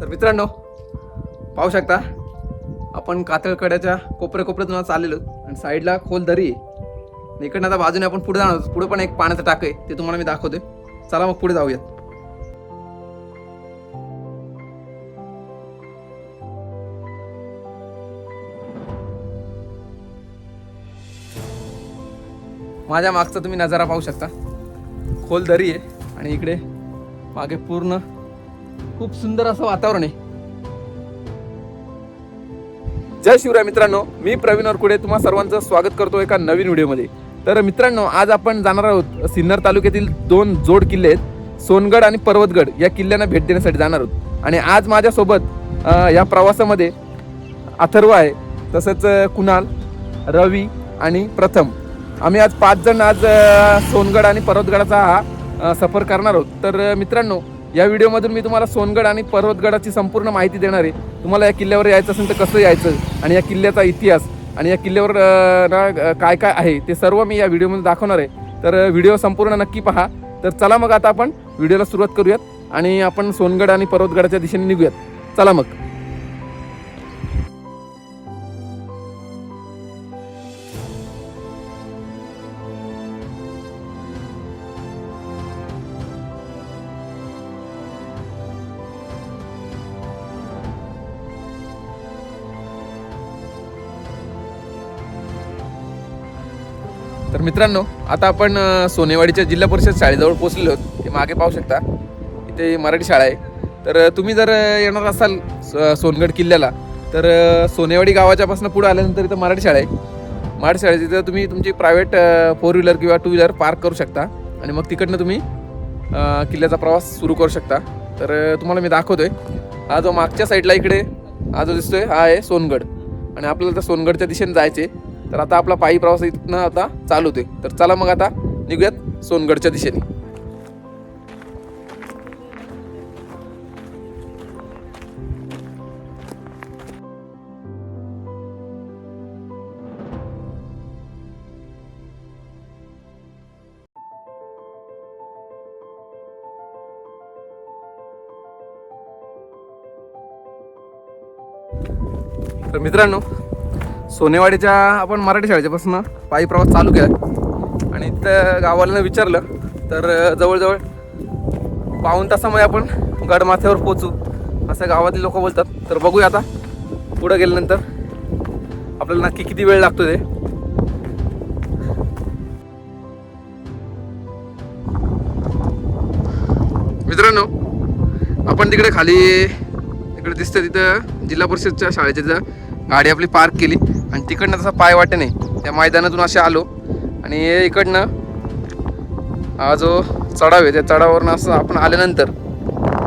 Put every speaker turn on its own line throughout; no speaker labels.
तर मित्रांनो पाहू शकता आपण कातळकड्याच्या कोपऱ्या कोपऱ्यातून चाललेलो आहोत. आणि साईडला खोल दरी आहे. इकडनं आता बाजूने आपण पुढे जाणार पुढे पण एक पाण्याचं टाक आहे ते तुम्हाला मी दाखवते. चला मग पुढे जाऊयात. माझ्या मागचा तुम्ही नजारा पाहू शकता. खोल दरी आहे आणि इकडे मागे पूर्ण खूप सुंदर असं वातावरण आहे. जय शिवराय मित्रांनो मी प्रवीण अरकुडे तुम्हा सर्वांचं स्वागत करतो एका नवीन व्हिडिओमध्ये. तर मित्रांनो आज आपण जाणार आहोत सिन्नर तालुक्यातील दोन जोड किल्ले आहेत सोनगड आणि पर्वतगड या किल्ल्यांना भेट देण्यासाठी जाणार आहोत. आणि आज माझ्यासोबत या प्रवासामध्ये अथर्व आहे तसंच कुणाल रवी आणि प्रथम. आम्ही आज पाच जण आज सोनगड आणि पर्वतगडाचा हा सफर करणार आहोत. तर मित्रांनो या व्हिडिओमधून मी तुम्हाला सोनगड आणि पर्वतगडाची संपूर्ण माहिती देणार आहे. तुम्हाला या किल्ल्यावर यायचं असेल तर कसं यायचं? आणि या किल्ल्याचा इतिहास आणि या किल्ल्यावर ना, काय काय आहे ते सर्व मी या व्हिडिओमध्ये दाखवणार आहे. तर व्हिडिओ संपूर्ण नक्की पहा. तर चला मग आता आपण व्हिडिओला सुरुवात करूयात आणि आपण सोनगड आणि पर्वतगडाच्या दिशेने निघूयात. चला मग. मित्रांनो आता आपण सोनेवाडीच्या जिल्हा परिषद शाळेजवळ पोहोचलेलो आहोत. ते मागे पाहू शकता. इथे मराठी शाळा आहे. तर तुम्ही जर येणार असाल स- सोनगड किल्ल्याला तर सोनेवाडी गावाच्यापासून पुढे आल्यानंतर इथं मराठी शाळा आहे. मराठी शाळेत तिथं तुम्ही तुमची प्रायव्हेट फोर व्हीलर किंवा टू व्हीलर पार्क करू शकता. आणि मग तिकडनं तुम्ही किल्ल्याचा प्रवास सुरू करू शकता. तर तुम्हाला मी दाखवतोय. हा जो मागच्या साईडला इकडे हा जो दिसतोय हा आहे सोनगड. आणि आपल्याला तर सोनगडच्या दिशेने जायचे तर आता आपला पायी प्रवास इथनं आता चालू होते तर चला मग आता निघूयात सोनगडच्या दिशेने. तर मित्रांनो सोनेवाडीच्या आपण मराठी शाळेच्यापासून पायी प्रवास चालू केला. आणि त्या गावाला विचारलं तर जवळजवळ पाऊण तासामध्ये आपण गडमाथ्यावर पोचू असं गावातले लोक बोलतात. तर बघूया आता पुढं गेल्यानंतर आपल्याला नक्की किती वेळ लागतो ते. मित्रांनो आपण तिकडे खाली इकडे दिसतं तिथं जिल्हा परिषदच्या शाळेच्या तिथं गाडी आपली पार्क केली. आणि तिकडनं तसा पाय वाटे नाही. त्या मैदानातून असे आलो. आणि इकडनं हा जो चढाव आहे त्या चढावावरनं असं आपण आल्यानंतर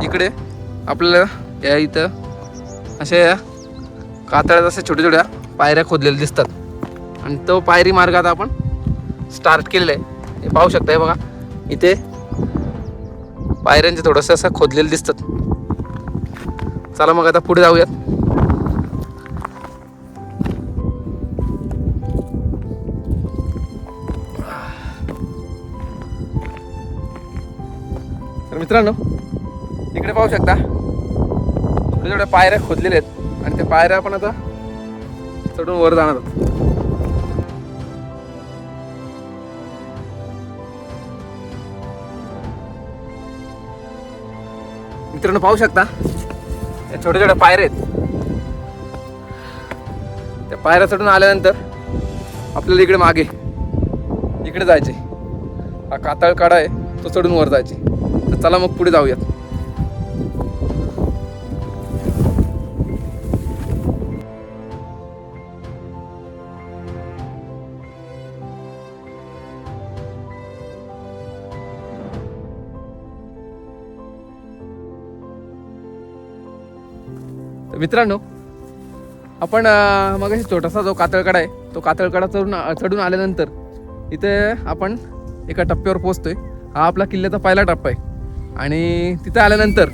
इकडे आपल्याला या इथं अशा या कातळ्यात अशा छोट्या छोट्या पायऱ्या खोदलेल्या दिसतात. आणि तो पायरी मार्ग आता आपण स्टार्ट केलेला आहे. हे पाहू शकता हे बघा. इथे पायऱ्यांचे थोडंसं असं खोदलेलं दिसतात. चला मग आता पुढे जाऊयात. मित्रांनो इकडे पाहू शकता. छोट्या छोट्या पायऱ्या खोदलेल्या आहेत आणि त्या पायऱ्या आपण आता चढून वर जाणार आहोत. मित्रांनो पाहू शकता या छोट्या छोट्या पायऱ्या आहेत. त्या पायऱ्या चढून आल्यानंतर आपल्याला इकडे मागे इकडे जायचे हा कातळ काढा आहे तो चढून वर जायचे चला मग पुढे जाऊयात. तर मित्रांनो आपण मग छोटासा जो कातळकडा आहे तो कातळकडा चढून चढून आल्यानंतर इथे आपण एका टप्प्यावर पोहोचतोय. हा आपला किल्ल्याचा पहिला टप्पा आहे. आणि तिथं आल्यानंतर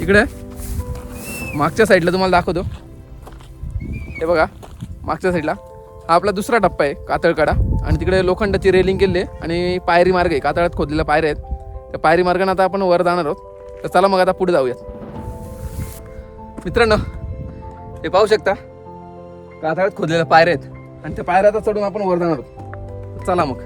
इकडे. मागच्या साईडला तुम्हाला दाखवतो. हे बघा मागच्या साईडला हा आपला दुसरा टप्पा आहे कातळकडा. आणि तिकडे लोखंडाची रेलिंग केली आहे आणि पायरी मार्ग आहे कातळात खोदलेल्या पायऱ्या आहेत. त्या पायरी मार्गाने आता आपण वर जाणार आहोत. तर चला मग आता पुढे जाऊयात. मित्रांनो हे पाहू शकता कातळात खोदलेल्या पायऱ्या आहेत. आणि त्या पायऱ्या आता चढून आपण वर जाणार आहोत. चला मग.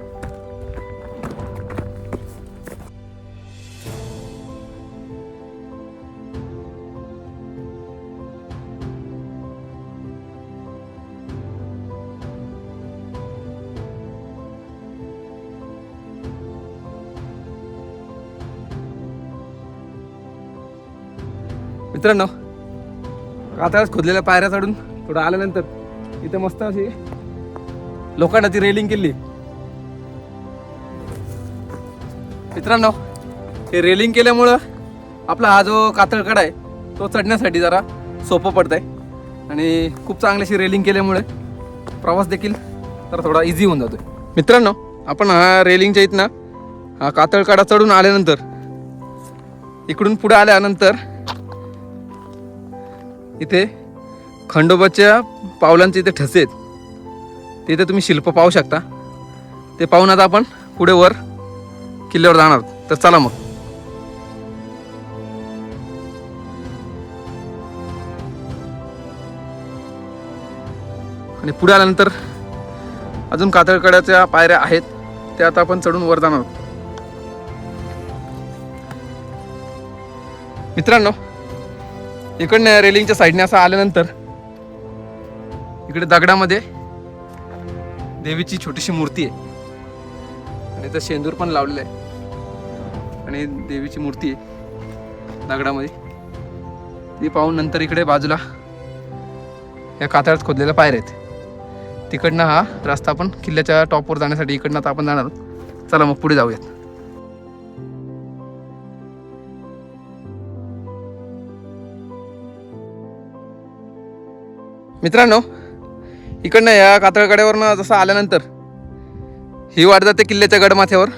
मित्रांनो आताच खोदलेल्या पायऱ्या चढून थोडं आल्यानंतर इथं मस्त अशी लोखंडाची रेलिंग केली. मित्रांनो हे रेलिंग केल्यामुळं आपला हा जो कातळकडा आहे तो चढण्यासाठी जरा सोपं पडत आहे आणि खूप चांगल्याशी रेलिंग केल्यामुळे प्रवास देखील तर थोडा इझी होऊन जातोय. मित्रांनो आपण हा रेलिंगच्या इथनं हा कातळकडा चढून आल्यानंतर इकडून पुढे आल्यानंतर इथे खंडोबाच्या पावलांचे इथे ठसे आहेत. तिथे तुम्ही शिल्प पाहू शकता. ते पाहून आता आपण पुढे वर किल्ल्यावर जाणार तर चला मग. आणि पुढे आल्यानंतर अजून कातळकड्याच्या पायऱ्या आहेत. त्या आता आपण चढून वर जाणार मित्रांनो इकडनं रेलिंगच्या साईडने असं आल्यानंतर इकडे दगडामध्ये देवीची छोटीशी मूर्ती आहे. आणि तर शेंदूर पण लावलेलं आहे. आणि देवीची मूर्ती आहे दगडामध्ये. ती पाहून नंतर इकडे बाजूला या कातळात खोदलेल्या पायऱ्या आहेत. तिकडनं हा रस्ता आपण किल्ल्याच्या टॉपवर जाण्यासाठी इकडनं आता आपण जाणार आहोत. चला मग पुढे जाऊयात. मित्रांनो इकडनं या कातळकड्यावरनं जसं आल्यानंतर ही वाट जाते किल्ल्याच्या गडमाथ्यावर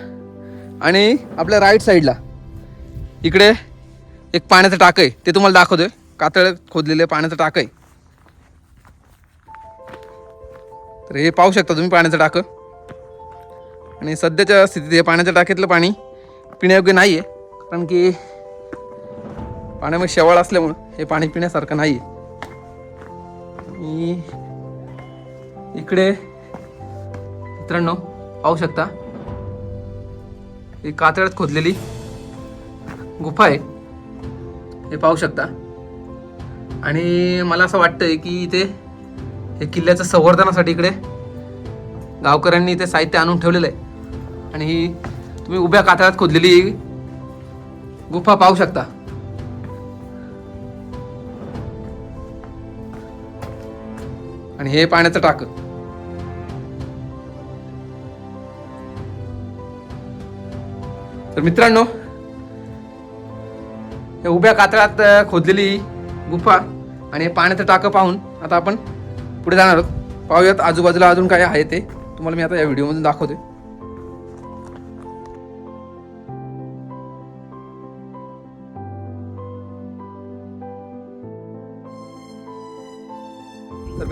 आणि आपल्या राईट साईडला इकडे एक पाण्याचं टाक आहे ते तुम्हाला दाखवतोय. कातळ खोदलेलं पाण्याचं टाक आहे. तर हे पाहू शकता तुम्ही पाण्याचं टाकं. आणि सध्याच्या स्थितीत हे पाण्याच्या टाकीतलं पाणी पिण्यायोग्य नाही आहे कारण की पाण्यामध्ये शेवाळ असल्यामुळं हे पाणी पिण्यासारखं नाही आहे आणि इकडे मित्रांनो पाहू शकता. ही कातळ्यात खोदलेली गुफा आहे. हे पाहू शकता. आणि मला असं वाटतंय की इथे हे किल्ल्याचं संवर्धनासाठी इकडे गावकऱ्यांनी इथे साहित्य आणून ठेवलेलं आहे. आणि ही तुम्ही उभ्या कातळात खोदलेली गुफा पाहू शकता. आणि हे पाण्याचं टाक. तर मित्रांनो या उभ्या कातळात खोदलेली गुफा आणि हे पाण्याचं टाकं पाहून आता आपण पुढे जाणार आहोत. पाहूयात आजूबाजूला अजून काय आहे ते. तुम्हाला मी आता या व्हिडिओमधून दाखवते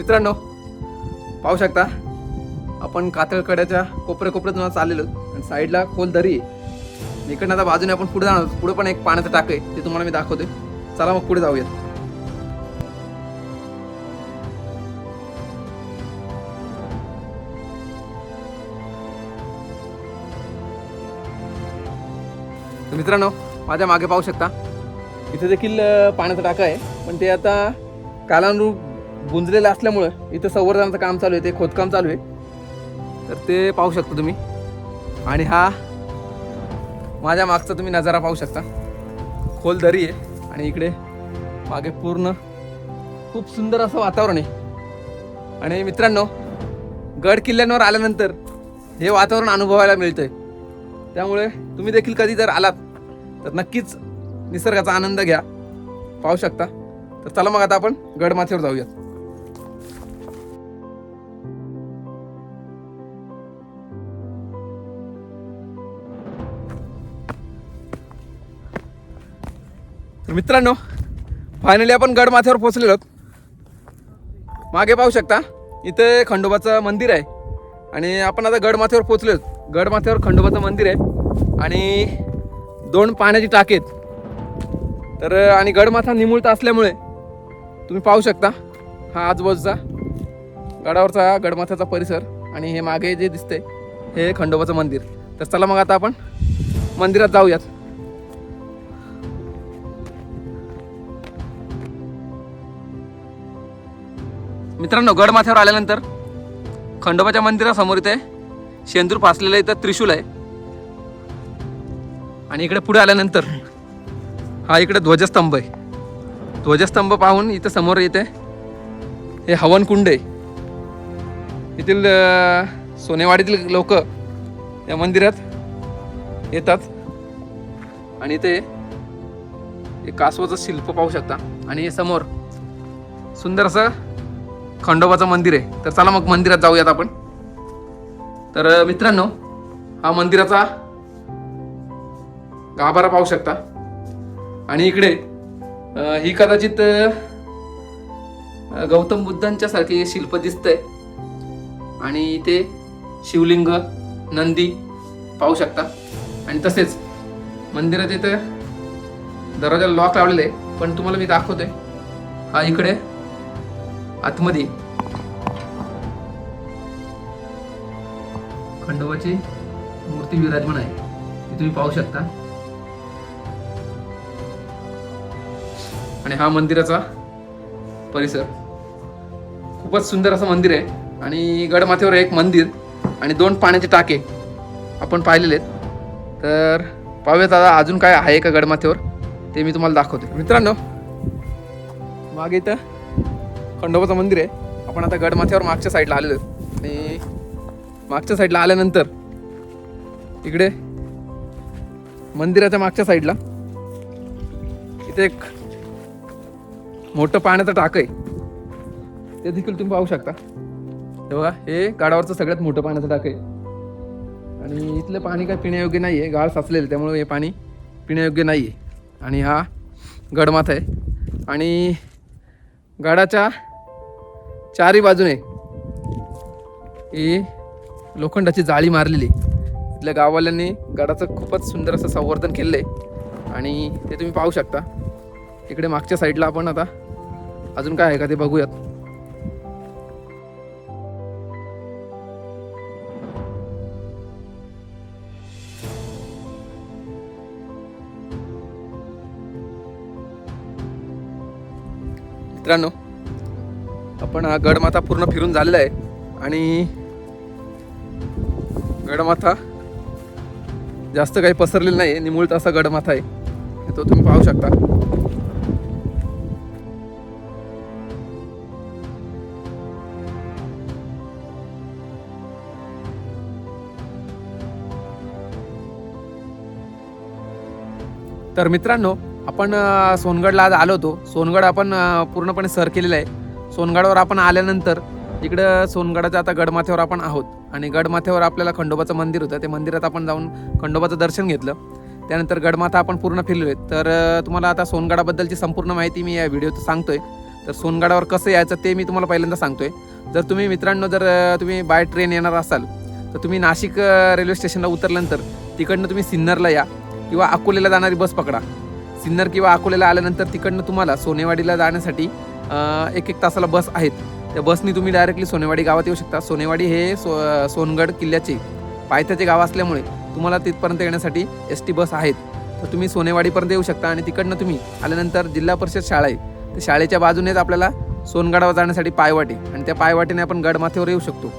मित्रांनो पाहू शकता आपण कातळकड्याच्या कोपऱ्या कोपऱ्यातून चाललेलो आणि साईडला खोल दरी आहे इकडनं आता बाजूने आपण पुढे जाणार पुढे पण एक पाण्याचं टाक आहे ते तुम्हाला मी दाखवते चला मग पुढे जाऊयात. मित्रांनो माझ्या मागे पाहू शकता इथे देखील पाण्याचं टाका आहे. पण ते आता कालानुरूप गुंजलेलं असल्यामुळं इथं संवर्धनाचं काम चालू आहे ते खोदकाम चालू आहे. तर ते पाहू शकता तुम्ही. आणि हा माझ्या मागचा तुम्ही नजारा पाहू शकता. खोल दरी आहे आणि इकडे मागे पूर्ण खूप सुंदर असं वातावरण आहे. आणि मित्रांनो गड किल्ल्यांवर आल्यानंतर हे वातावरण अनुभवायला मिळतंय. त्यामुळे तुम्ही देखील कधी जर आलात तर नक्कीच निसर्गाचा आनंद घ्या. पाहू शकता. तर चला मग आता आपण गडमाथ्यावर जाऊयात. मित्रांनो फायनली आपण गडमाथ्यावर पोहोचलेलो आहोत. मागे पाहू शकता इथे खंडोबाचं मंदिर आहे. आणि आपण आता गडमाथ्यावर पोहोचलो आहोत. गडमाथ्यावर खंडोबाचं मंदिर आहे. आणि दोन पाण्याची टाकेत तर आणि गडमाथा निमुळता असल्यामुळे तुम्ही पाहू शकता हा आजूबाजूचा गडावरचा गडमाथ्याचा परिसर आणि हे मागे जे दिसते हे खंडोबाचं मंदिर. तर चला मग आता आपण मंदिरात जाऊयात. मित्रांनो गडमाथ्यावर आल्यानंतर खंडोबाच्या मंदिरासमोर इथे शेंदूर फासलेलं इथं त्रिशूल आहे. आणि इकडे पुढे आल्यानंतर हा इकडे ध्वजस्तंभ आहे. ध्वजस्तंभ पाहून इथं समोर येते हे हवनकुंड आहे. येथील सोनेवाडीतील लोक या मंदिरात येतात. आणि इथे कासवाचं शिल्प पाहू शकता. आणि समोर सुंदर असं खंडोबाचं मंदिर आहे. तर चला मग मंदिरात जाऊयात आपण. तर मित्रांनो हा मंदिराचा गाभारा पाहू शकता. आणि इकडे ही कदाचित गौतम बुद्धांच्या सारखे शिल्प दिसतंय. आणि इथे शिवलिंग नंदी पाहू शकता. आणि तसेच मंदिरात इथं दरवाजाला लॉक लावलेलं आहे. पण तुम्हाला मी दाखवतोय. हा इकडे आतमध्ये. खंडोबाची मूर्ती विराजमान आहे. ती तुम्ही पाहू शकता. आणि हा मंदिराचा परिसर. खूपच सुंदर असं मंदिर आहे. आणि गडमाथ्यावर एक मंदिर आणि दोन पाण्याचे टाके आपण पाहिलेले आहेत. तर पाहूया दादा अजून काय आहे का गडमाथ्यावर? ते मी तुम्हाला दाखवते. मित्रांनो मागे तर खंडोबाचं मंदिर आहे. आपण आता गडमाथ्यावर मागच्या साईडला आलेलो आणि मागच्या साईडला आल्यानंतर इकडे मंदिराच्या मागच्या साईडला इथे एक मोठं पाण्याचं टाक आहे. ते देखील तुम्ही पाहू शकता. हे बघा हे गाडावरचं सगळ्यात मोठं पाण्याचं टाक आहे. आणि इथलं पाणी काय पिण्यायोग्य नाही आहे गाळ साचलेलं त्यामुळे हे पाणी पिण्यायोग्य नाही आहे आणि हा गडमाथा आहे. आणि गडाच्या चारही बाजूने. ही लोखंडाची जाळी मारलेली. आहे. इथल्या गाववाल्यांनी गडाचं खूपच सुंदर असं संवर्धन केलं आहे आणि ते तुम्ही पाहू शकता. इकडे मागच्या साईडला आपण आता अजून काय आहे का ते बघूयात. मित्रांनो आपण हा गडमाथा पूर्ण फिरून झालेला आहे. आणि गडमाथा जास्त काही पसरलेला नाही निमुळत असा गडमाथा आहे. तो तुम्ही पाहू शकता. तर मित्रांनो आपण सोनगडला आज आलो होतो. सोनगड आपण पूर्णपणे सर केलेला आहे. सोनगडावर आपण आल्यानंतर इकडं सोनगडाच्या आता गडमाथ्यावर आपण आहोत. आणि गडमाथ्यावर आपल्याला खंडोबाचं मंदिर होतं. ते मंदिरात आपण जाऊन खंडोबाचं दर्शन घेतलं. त्यानंतर गडमाथा आपण पूर्ण फिरलो आहे. तर तुम्हाला आता सोनगडाबद्दलची संपूर्ण माहिती मी या व्हिडिओत सांगतोय. तर सोनगडावर कसं यायचं ते मी तुम्हाला पहिल्यांदा सांगतोय. जर तुम्ही मित्रांनो जर तुम्ही बाय ट्रेन येणार असाल तर तुम्ही नाशिक रेल्वे स्टेशनला उतरल्यानंतर तिकडनं तुम्ही सिन्नरला या किंवा अकोलेला जाणारी बस पकडा. सिन्नर किंवा अकोलेला आल्यानंतर तिकडनं तुम्हाला सोनेवाडीला जाण्यासाठी एक एक तासाला बस आहेत. त्या बसनी तुम्ही डायरेक्टली सोनेवाडी गावात येऊ शकता. सोनेवाडी हे सो सोनगड किल्ल्याचे पायथ्याचे गाव असल्यामुळे तुम्हाला तिथपर्यंत येण्यासाठी एस टी बस आहेत. तर तुम्ही सोनेवाडीपर्यंत येऊ शकता आणि तिकडनं तुम्ही आल्यानंतर जिल्हा परिषद शाळा आहे. त्या शाळेच्या बाजूनेच आपल्याला सोनगडावर जाण्यासाठी पायवाटी आणि त्या पायवाटीने आपण गडमाथ्यावर येऊ शकतो.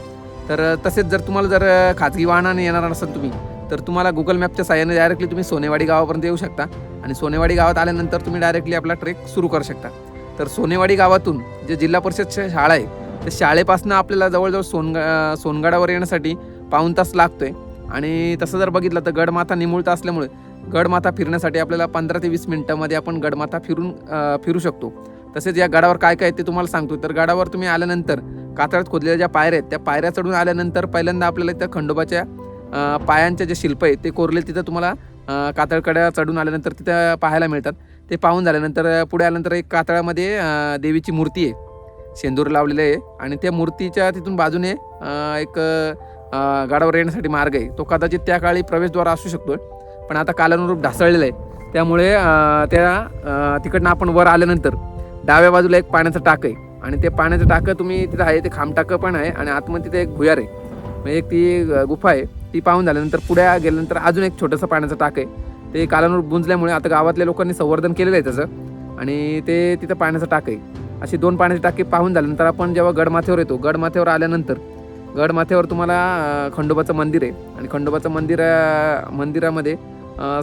तर तसेच जर तुम्हाला जर खाजगी वाहनाने येणार असाल तुम्ही तर तुम्हाला गुगल मॅपच्या साहाय्याने डायरेक्टली तुम्ही सोनेवाडी गावापर्यंत येऊ शकता आणि सोनेवाडी गावात आल्यानंतर तुम्ही डायरेक्टली आपला ट्रेक सुरू करू शकता. तर सोनेवाडी गावातून जे जिल्हा परिषद शाळा आहे त्या शाळेपासून आपल्याला जवळजवळ सोनग सोनगडावर येण्यासाठी पाऊण तास लागतोय. आणि तसं जर बघितलं तर गडमाथा निमुळता असल्यामुळे गडमाथा फिरण्यासाठी आपल्याला पंधरा ते वीस मिनटामध्ये आपण गडमाथा फिरून फिरू शकतो. तसेच या गडावर काय काय ते तुम्हाला सांगतो तर गडावर तुम्ही आल्यानंतर कातळात खोदलेल्या ज्या पायऱ्या आहेत त्या पायऱ्या चढून आल्यानंतर पहिल्यांदा आपल्याला त्या खंडोबाच्या पायांचे जे शिल्प आहे ते कोरले तिथं तुम्हाला कातळकड्या चढून आल्यानंतर तिथं पाहायला मिळतात. ते पाहून झाल्यानंतर पुढे आल्यानंतर एक कातळामध्ये देवीची मूर्ती आहे. शेंदूर लावलेलं आहे आणि त्या मूर्तीच्या तिथून बाजूने एक गाडावर येण्यासाठी मार्ग आहे. तो कदाचित त्या काळी प्रवेशद्वार असू शकतो पण आता कालानुरूप ढासळलेला आहे. त्यामुळे त्या तिकडनं आपण वर आल्यानंतर डाव्या बाजूला एक पाण्याचं टाक आहे आणि ते पाण्याचं टाकं तुम्ही तिथं आहे ते खांबटाकं पण आहे आणि आतमध्ये तिथे एक भुयार आहे. म्हणजे एक ती गुफा आहे. ती पाहून झाल्यानंतर पुढे गेल्यानंतर अजून एक छोटंसं पाण्याचं टाक आहे. ते कालानूर बुंजल्यामुळे आता गावातल्या लोकांनी संवर्धन केलेलं आहे त्याचं. आणि ते तिथं पाण्याचं टाक आहे. अशी दोन पाण्याची टाकी पाहून झाल्यानंतर आपण जेव्हा गडमाथ्यावर येतो गडमाथ्यावर आल्यानंतर गडमाथ्यावर तुम्हाला खंडोबाचं मंदिर आहे. आणि खंडोबाचं मंदिर मंदिरामध्ये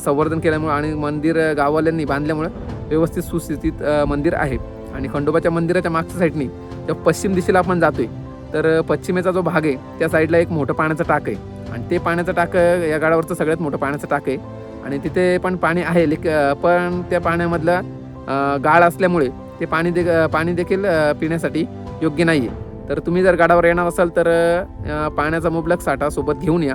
संवर्धन केल्यामुळे आणि मंदिर गाववाल्यांनी बांधल्यामुळे व्यवस्थित सुस्थितीत मंदिर आहे. आणि खंडोबाच्या मंदिराच्या मागच्या साईडनी जेव्हा पश्चिम दिशेला आपण जातो आहे तर पश्चिमेचा जो भाग आहे त्या साईडला एक मोठं पाण्याचं टाक आहे. आणि ते पाण्याचं टाक या गाडावरचं सगळ्यात मोठं पाण्याचं टाक आहे. आणि तिथे पण पाणी आहे लिक पण त्या पाण्यामधलं गाळ असल्यामुळे ते पाणी दे पाणी देखील पिण्यासाठी योग्य नाही आहे तर तुम्ही जर गाडावर येणार असाल तर पाण्याचा मुबलक साठा सोबत घेऊन या.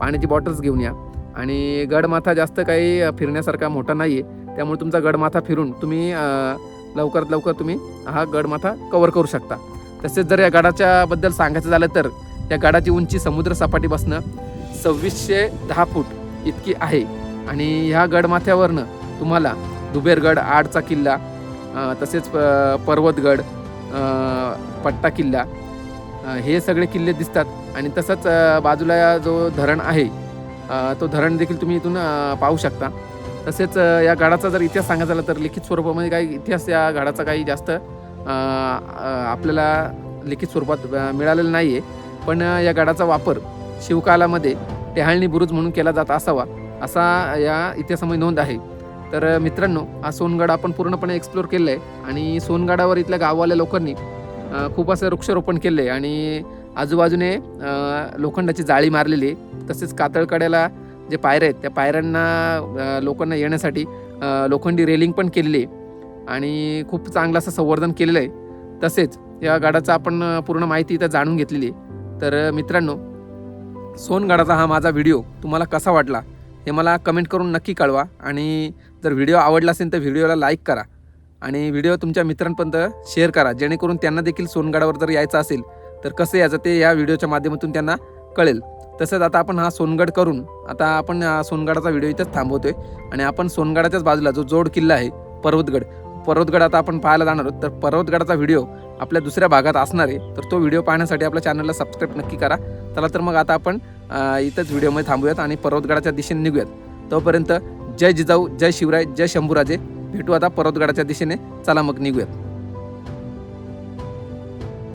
पाण्याची बॉटल्स घेऊन या. आणि गडमाथा जास्त काही फिरण्यासारखा मोठा नाही आहे त्यामुळे तुमचा गडमाथा फिरून तुम्ही लवकरात लवकर तुम्ही हा गडमाथा कवर करू शकता. तसेच जर या गडाच्याबद्दल सांगायचं झालं तर या गडाची उंची समुद्र सपाटीपासनं सव्वीसशे दहा फूट इतकी आहे. आणि ह्या गडमाथ्यावरनं तुम्हाला दुबेरगड आडचा किल्ला तसेच पर्वतगड पट्टा किल्ला हे सगळे किल्ले दिसतात. आणि तसंच बाजूला जो धरण आहे तो धरण देखील तुम्ही इथून पाहू शकता. तसेच या गडाचा जर इतिहास सांगायचा झाला तर लिखित स्वरूपामध्ये काही इतिहास या गडाचा काही जास्त आपल्याला लिखित स्वरूपात मिळालेलं मिळालेला नाही आहे पण या गडाचा वापर शिवकालामध्ये टेहाळणी बुरुज म्हणून केला जात असावा. असा या इतिहासामध्ये नोंद आहे. तर मित्रांनो हा सोनगड आपण पूर्णपणे एक्सप्लोर केलं आहे आणि सोनगडावर इथल्या गाववाल्या लोकांनी खूप असं वृक्षारोपण केलं आहे आणि आजूबाजूने लोखंडाची जाळी मारलेली आहे. तसेच कातळकड्याला जे पायऱ्या आहेत त्या पायऱ्यांना लोकांना येण्यासाठी लोखंडी रेलिंग पण केलेली आहे आणि खूप चांगलं असं संवर्धन केलेलं आहे. तसेच या गडाचा आपण पूर्ण माहिती इथं जाणून घेतलेली आहे. तर मित्रांनो सोनगडाचा हा माझा व्हिडिओ तुम्हाला कसा वाटला? हे मला कमेंट करून नक्की कळवा. आणि जर व्हिडिओ आवडला असेल तर व्हिडिओला लाईक करा. आणि व्हिडिओ तुमच्या मित्रांपर्यंत शेअर करा. जेणेकरून त्यांना देखील सोनगडावर जर यायचं असेल तर कसं यायचं ते या व्हिडिओच्या माध्यमातून त्यांना कळेल. तसंच आता आपण हा सोनगड करून आता आपण सोनगडाचा व्हिडिओ इथंच थांबवतोय. आणि आपण सोनगडाच्याच बाजूला जो जोड किल्ला आहे पर्वतगड. पर्वतगड आता आपण पाहायला जाणार आहोत. तर पर्वतगडाचा व्हिडिओ आपल्या दुसऱ्या भागात असणार आहे. तर तो व्हिडिओ पाहण्यासाठी आपल्या चॅनलला सबस्क्राईब नक्की करा. चला तर मग आता आपण इथंच व्हिडिओमध्ये थांबूयात आणि पर्वतगडाच्या दिशेने निघूयात. तोपर्यंत जय जिजाऊ जय शिवराय जय शंभूराजे. भेटू आता पर्वतगडाच्या दिशेने. चला मग निघूयात.